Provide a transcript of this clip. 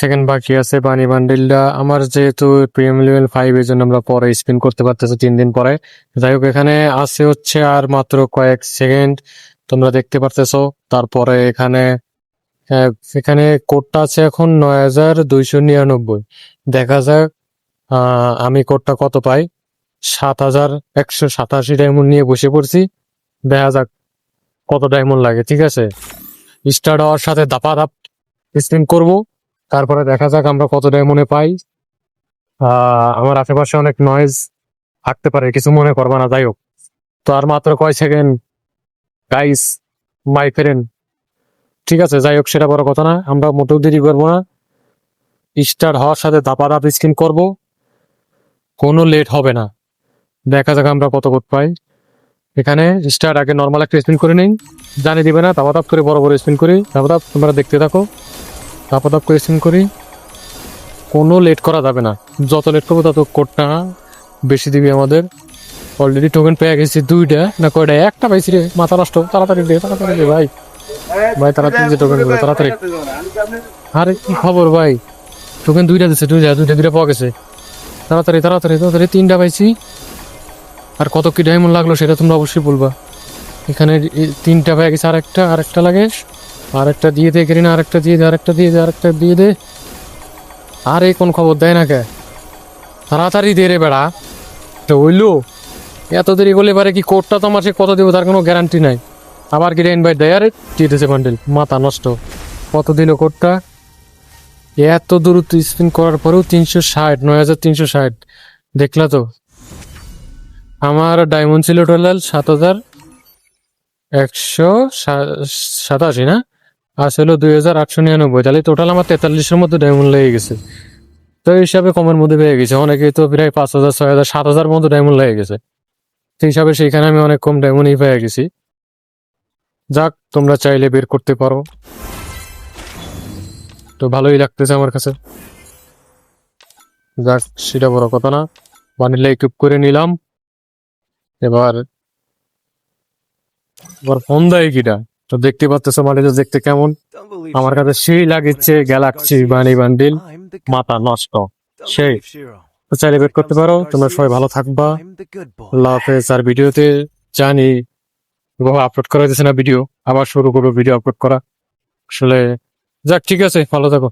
Second বাকি আছে বানি বান্ডিলটা। আমার যেহেতু প্রিমিয়াম লেভেল ফাইভ এর জন্য আমরা পরে স্পিন করতে পারতেছি তিন দিন পরে। যাই হোক, এখানে আছে হচ্ছে আর মাত্র কয়েক সেকেন্ড। তোমরা দেখতে পারতেছো, তারপরে এখানে এখানে কোডটা আছে এখন নয় হাজার দুইশো নিরানব্বই। দেখা যাক আমি কোডটা কত পাই? সাত হাজার একশো সাতাশি ডায়মন্ড নিয়ে বসে পড়ছি। দেখা যাক কত ডায়মন্ড লাগে, ঠিক আছে? স্টার্ট হওয়ার সাথে দাপা দাপ স্পিন করব। তারপরে দেখা যাক আমরা কত মনে পাই। আমার আশেপাশে অনেক নয়েজ থাকতে পারে, কিছু মনে করবা না, যাই হোক। তো আর মাত্র কয় সেকেন্ড গাইস মাই ফ্রেন্ড ঠিক আছে, যাই হোক, সেটা বড় কথা না, আমরা মোটেও দেরি করব না। স্টার্ট হওয়ার সাথে দাপা দাপ স্কিন করব। কোনো লেট হবে না। দেখা যাক আমরা কত কোট পাই। এখানে স্টার্ট আগে নর্মাল একটা স্পিন করে নিই। জানিয়ে দিবে না দাপাদাপ করে বড় বড় স্পিন করি। দাপাদাপ তোমরা দেখতে থাকো। দাপ করে স্পিন করি। কোনো লেট করা যাবে না। যত লেট করব তত কোটটা বেশি দিবি আমাদের। অলরেডি টোকেন পেয়ে গেছি দুইটা না কয়টা? একটা পাইছি রে। মাথা নষ্ট। তাড়াতাড়ি দে তাড়াতাড়ি দে ভাই। ভাই, তাড়াতাড়ি যে টোকেনগুলো, তাড়াতাড়ি। আরে, কি খবর ভাই? টোকেন দুইটা দিছে, দুইটা দুইটা দুইটা পাওয়া গেছে। তাড়াতাড়ি তাড়াতাড়ি তাড়াতাড়ি তিনটা পাইছি। আর কত কি ডায়মন্ড লাগল সেটা তোমরা অবশ্যই বলবা। এখানে তিনটা পেয়ে গেছে আর একটা আর একটা লাগে। আরেকটা দিয়ে দে গ্রিন আরেকটা দিয়ে দে, আরেকটা দিয়ে দে, আরেকটা দিয়ে দে। আরে, কোন খবর দেয় না কে? তাড়াতাড়ি দে রে বেড়া। তো হইল এত দেরি করলে পারে কি কোডটা তো আমার সে কত দেবো তার কোনো গ্যারান্টি নাই। আবার কি ইনভাইট দেয়? আরে দিয়েছে বান্ডেল মাথা নষ্ট। কত দিল কোডটা? এত দূরত্ব স্পিন করার পরেও তিনশো ষাট, নয় হাজার তিনশো ষাট। দেখলা তো। আমার ডায়মন্ড ছিল টোটাল সাত হাজার একশো সাতাশি না? আসলে দুই হাজার আটশো নিরানব্বই। তাহলে টোটাল আমার তেতাল্লিশের মতো ডায়মন্ড লেগে গেছে। তো এই হিসাবে কমের মধ্যে পেয়ে গেছে। অনেকে তো প্রায় পাঁচ হাজার, ছয় হাজার, সাত হাজার মতো ডায়মন্ড লেগে গেছে। সেই হিসাবে সেইখানে আমি অনেক কম ডায়মন্ডই পেয়ে গেছি। যাক, তোমরা চাইলে বের করতে পারো। তো ভালোই লাগতেছে আমার কাছে। যাক, সেটা বড় কথা না। বানিলে ইকুইপ করে নিলাম। এবার এবার ফোন দেয় কিটা? তো দেখতে পাচ্ছ মানে দেখতে কেমন? আমার কাছে সেই লাগিচ্ছে গ্যালাক্সি বানি বান্ডিল। মাথা নষ্ট। সেই। চাইলে বেট করতে পারো তোমরা সবাই ভালো থাকবা। আল্লাহ হাফেজ। আর ভিডিওতে জানি আপলোড করা যাচ্ছে না ভিডিও আবার শুরু করব ভিডিও আপলোড করা। আসলে যাক ঠিক আছে ভালো থাকো।